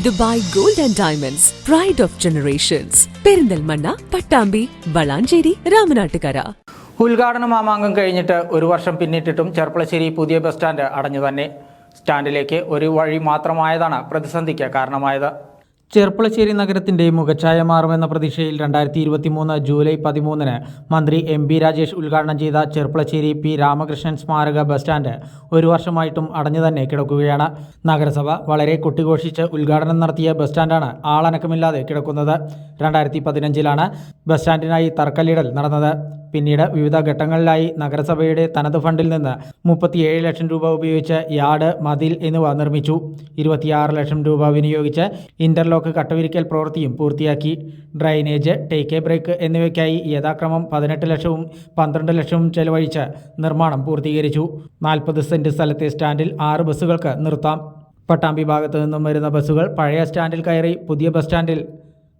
Dubai gold and diamonds pride of generations Perinthalmanna Pattambi Valanchery Ramanattukara. ഉദ്ഘാടന മാമാങ്കം കഴിഞ്ഞിട്ട് ഒരു വർഷം പിന്നിട്ടിട്ടും ചെർപ്പളശ്ശേരി പുതിയ ബസ് സ്റ്റാൻഡ് അടഞ്ഞു തന്നെ. സ്റ്റാൻഡിലേക്ക് ഒരു വഴി മാത്രമായതാണ് പ്രതിസന്ധിക്ക് കാരണമായത്. ചെർപ്പളശ്ശേരി നഗരത്തിന്റെ മുഖച്ഛായ മാറുമെന്ന പ്രതീക്ഷയിൽ രണ്ടായിരത്തി ഇരുപത്തി മൂന്ന് ജൂലൈ പതിമൂന്നിന് മന്ത്രി എം ബി രാജേഷ് ഉദ്ഘാടനം ചെയ്ത ചെർപ്പളശ്ശേരി പി രാമകൃഷ്ണൻ സ്മാരക ബസ് സ്റ്റാൻഡ് ഒരു വർഷമായിട്ടും അടഞ്ഞു തന്നെ കിടക്കുകയാണ്. നഗരസഭ വളരെ കൊട്ടിഘോഷിച്ച് ഉദ്ഘാടനം നടത്തിയ ബസ് സ്റ്റാൻഡാണ് ആളനക്കമില്ലാതെ കിടക്കുന്നത്. രണ്ടായിരത്തി പതിനഞ്ചിലാണ് ബസ് സ്റ്റാൻഡിനായി തറക്കല്ലിടൽ നടന്നത്. പിന്നീട് വിവിധ ഘട്ടങ്ങളിലായി നഗരസഭയുടെ തനത് ഫണ്ടിൽ നിന്ന് മുപ്പത്തിയേഴ് ലക്ഷം രൂപ ഉപയോഗിച്ച് യാർഡ് മതിൽ എന്നിവ നിർമ്മിച്ചു. ഇരുപത്തിയാറ് ലക്ഷം രൂപ വിനിയോഗിച്ച് ഇന്റർലോക്ക് കട്ടവിരിക്കൽ പ്രവൃത്തിയും പൂർത്തിയാക്കി. ഡ്രൈനേജ് ടേക്ക് എ ബ്രേക്ക് എന്നിവയ്ക്കായി യഥാക്രമം പതിനെട്ട് ലക്ഷവും പന്ത്രണ്ട് ലക്ഷവും ചെലവഴിച്ച് നിർമ്മാണം പൂർത്തീകരിച്ചു. നാൽപ്പത് സെന്റ് സ്ഥലത്തെ സ്റ്റാൻഡിൽ ആറ് ബസ്സുകൾക്ക് നിർത്താം. പട്ടാമ്പി ഭാഗത്തു നിന്നും വരുന്ന ബസ്സുകൾ പഴയ സ്റ്റാൻഡിൽ കയറി പുതിയ ബസ് സ്റ്റാൻഡിൽ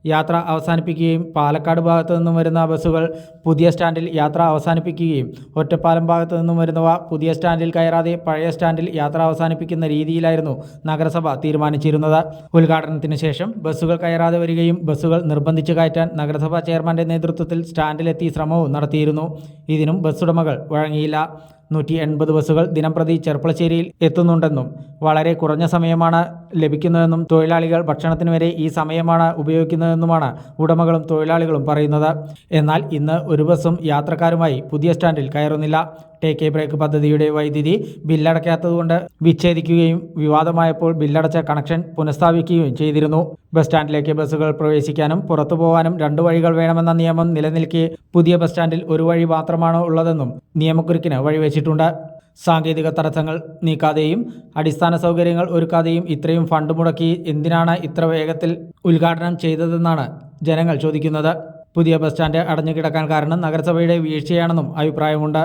യാത്ര അവസാനിപ്പിക്കുകയും പാലക്കാട് ഭാഗത്തു നിന്നും വരുന്ന ബസ്സുകൾ പുതിയ സ്റ്റാൻഡിൽ യാത്ര അവസാനിപ്പിക്കുകയും ഒറ്റപ്പാലം ഭാഗത്തു നിന്നും വരുന്നവ പുതിയ സ്റ്റാൻഡിൽ കയറാതെ പഴയ സ്റ്റാൻഡിൽ യാത്ര അവസാനിപ്പിക്കുന്ന രീതിയിലായിരുന്നു നഗരസഭ തീരുമാനിച്ചിരുന്നത്. ഉദ്ഘാടനത്തിന് ശേഷം ബസ്സുകൾ കയറാതെ വരികയും ബസ്സുകൾ നിർബന്ധിച്ച് കയറ്റാൻ നഗരസഭാ ചെയർമാന്റെ നേതൃത്വത്തിൽ സ്റ്റാൻഡിലെത്തി ശ്രമവും നടത്തിയിരുന്നു. ഇതിനും ബസ്സുടമകൾ വഴങ്ങിയില്ല. നൂറ്റി എൺപത് ബസ്സുകൾ ദിനംപ്രതി ചെർപ്പളശ്ശേരിയിൽ എത്തുന്നുണ്ടെന്നും വളരെ കുറഞ്ഞ സമയമാണ് ലഭിക്കുന്നതെന്നും തൊഴിലാളികൾ ഭക്ഷണത്തിന് വരെ ഈ സമയമാണ് ഉപയോഗിക്കുന്നതെന്നുമാണ് ഉടമകളും തൊഴിലാളികളും പറയുന്നത്. എന്നാൽ ഇന്ന് ഒരു ബസ്സും യാത്രക്കാരുമായി പുതിയ സ്റ്റാൻഡിൽ കയറുന്നില്ല. ടേക്ക് എ ബ്രേക്ക് പദ്ധതിയുടെ വൈദ്യുതി ബില്ലടയ്ക്കാത്തതുകൊണ്ട് വിച്ഛേദിക്കുകയും വിവാദമായപ്പോൾ ബില്ലടച്ച കണക്ഷൻ പുനഃസ്ഥാപിക്കുകയും ചെയ്തിരുന്നു. ബസ് സ്റ്റാൻഡിലേക്ക് ബസ്സുകൾ പ്രവേശിക്കാനും പുറത്തു പോകാനും രണ്ടു വഴികൾ വേണമെന്ന നിയമം നിലനിൽക്കെ പുതിയ ബസ് സ്റ്റാൻഡിൽ ഒരു വഴി മാത്രമാണ് ഉള്ളതെന്നും നിയമക്കുരുക്കിന് വഴിവെച്ചിട്ടുണ്ട്. സാങ്കേതിക തടസ്സങ്ങൾ നീക്കാതെയും അടിസ്ഥാന സൗകര്യങ്ങൾ ഒരുക്കാതെയും ഇത്രയും ഫണ്ട് മുടക്കി എന്തിനാണ് ഇത്ര വേഗത്തിൽ ഉദ്ഘാടനം ചെയ്തതെന്നാണ് ജനങ്ങൾ ചോദിക്കുന്നത്. പുതിയ ബസ് സ്റ്റാൻഡ് അടഞ്ഞു കിടക്കാൻ കാരണം നഗരസഭയുടെ വീഴ്ചയാണെന്നും അഭിപ്രായമുണ്ട്.